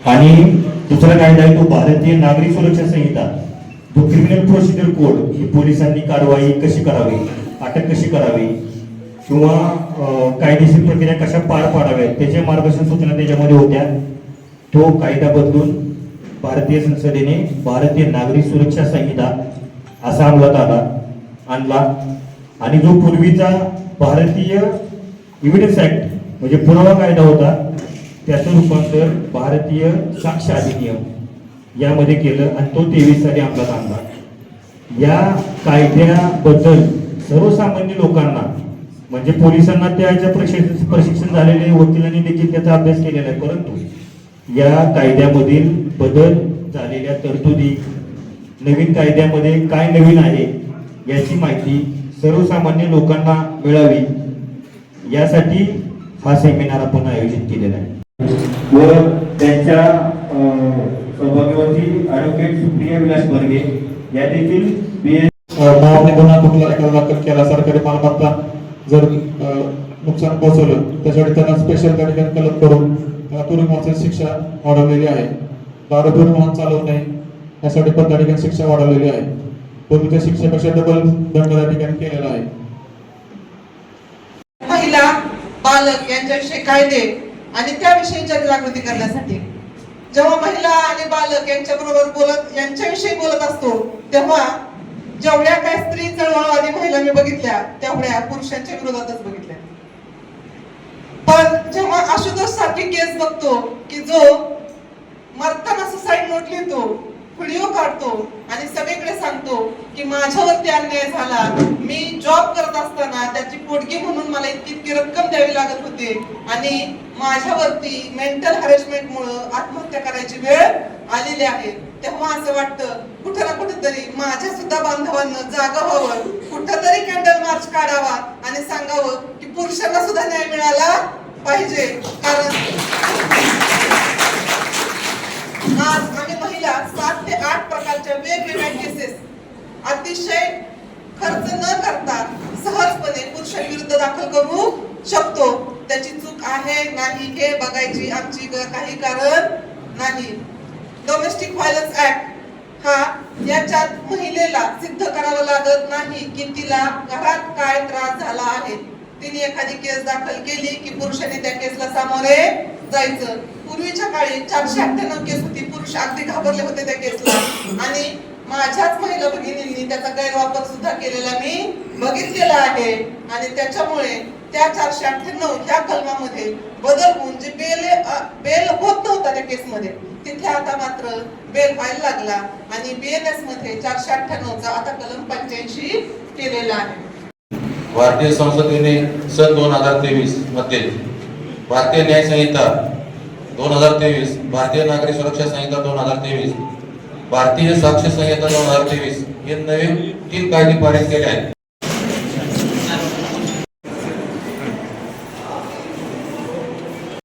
आणि दुसरा कायदा आहे तो भारतीय नागरिक सुरक्षा संहिता जो क्रिमिनल प्रोसिजर कोड ही पोलिसांनी कारवाई कशी करावी अटक कशी करावी किंवा कायदेशीर प्रक्रिया कशा पार पाडाव्यात त्याचे मार्गदर्शन सूचना त्याच्यामध्ये होत्या. तो कायदा बदलून भारतीय संसदेने भारतीय नागरिक सुरक्षा संहिता असा अंमलात आला आणला. आणि जो पूर्वीचा भारतीय इव्हिडन्स ऍक्ट म्हणजे पुरावा कायदा होता त्याचं रूपांतर भारतीय साक्ष अधिनियम यामध्ये केलं आणि तो तेवीस साली अंमलात आणला या कायद्याबद्दल सर्वसामान्य लोकांना म्हणजे पोलिसांना त्याच्या प्रशिक्षण प्रशिक्षण झालेले वकिलांनी देखील त्याचा अभ्यास केलेला आहे परंतु या कायद्यामधील बदल झालेल्या तरतुदी नवीन कायद्यामध्ये काय नवीन आहे याची माहिती सर्वसामान्य लोकांना मिळावी यासाठी हा सेमिनार आपण आयोजित केलेला आहे. व त्यांच्या अं, सौभाग्यवती ऍडव्होकेट सुप्रिया विलास बर्गे या देखील नावाने गुन्हा कुठला एखादा दाखल केला. सरकारी मालमत्ता जर नुकसान पोहोचवलं त्यासाठी त्यांना स्पेशल ठिकाणी कलम करून तुरुंगवासाची शिक्षा वाढवलेली आहे. दारू पिऊन वाहन चालवू नये यासाठी पण त्या ठिकाणी शिक्षा वाढवलेली आहे. पूर्वीच्या शिक्षेपेक्षा डबल दंड त्या ठिकाणी केलेला आहे. महिला बालक यांच्याविषयी कायदे आणि त्याविषयी जनजागृती करण्यासाठी. जेव्हा महिला आणि बालक यांच्या बरोबर बोलत यांच्याविषयी बोलत असतो तेव्हा जेवढ्या काय स्त्री चळवळवादी महिला मी बघितल्या तेवढ्या पुरुषांच्या विरोधातच बघितल्या. पण जेव्हा आशुतोष सारखी केस बघतो की जो मरताना सुसाईड नोट लिहितो व्हिडिओ काढतो आणि सगळीकडे सांगतो की माझ्यावरती अन्याय झाला. मी जॉब करत असताना त्याची पोटगी म्हणून मला इतकी इतकी रक्कम द्यावी लागत होती. आणि माझ्यावरती मेंटल हॅरेसमेंट मुळे आत्महत्या करायची वेळ आलेली आहे. तेव्हा असं वाटतं कुठं ना कुठेतरी माझ्या सुद्धा बांधवांना जागा व्हावं. कुठंतरी कॅन्डल मार्च काढावा आणि सांगावं की पुरुषांना सुद्धा न्याय मिळाला पाहिजे. कारण आज आम्ही महिला सात ते आठ प्रकारच्या वेगवेगळ्या केसेस अतिशय खर्च न करता सहजपणे पुरुषांविरुद्ध दाखल करू शकतो. त्याची चूक आहे नाही हे बघायची आमची ग- काही कारण नाही. डोमेस्टिक व्हायलन्स ऍक्ट हा याच्यात महिलेला सिद्ध करावं लागत नाही की तिला घरात काय त्रास झाला आहे. तिने एखादी केस दाखल केली की पुरुषाने त्या केसला सामोरे जायचं. पूर्वीच्या काळी चारशे अठ्ठ्याण्णव केस होती. पुरुष अगदी घाबरले होते त्या केसला. आणि माझ्याच महिला भगिनींनी त्याचा गैरवापर सुद्धा केलेला मी बघितलेला आहे. आणि त्याच्यामुळे त्या चारशे अठ्ठ्याण्णव ह्या कलमामध्ये बदल होऊन जे बेल बेल होत नव्हता त्या केसमध्ये तिथे आता मात्र बेल व्हायला लागला. आणि बीएनएसमध्ये चारशे अठ्ठ्याण्णवचा आता कलम पंच्याऐंशी केलेला आहे. भारतीय संसदेने सन दोन हजार तेवीसमध्ये भारतीय न्याय संहिता दोन हजार तेवीस भारतीय नागरिक सुरक्षा संहिता दोन हजार तेवीस भारतीय साक्ष संहिता दोन हजार तेवीस हे नवीन तीन कायदे पारित केले आहेत.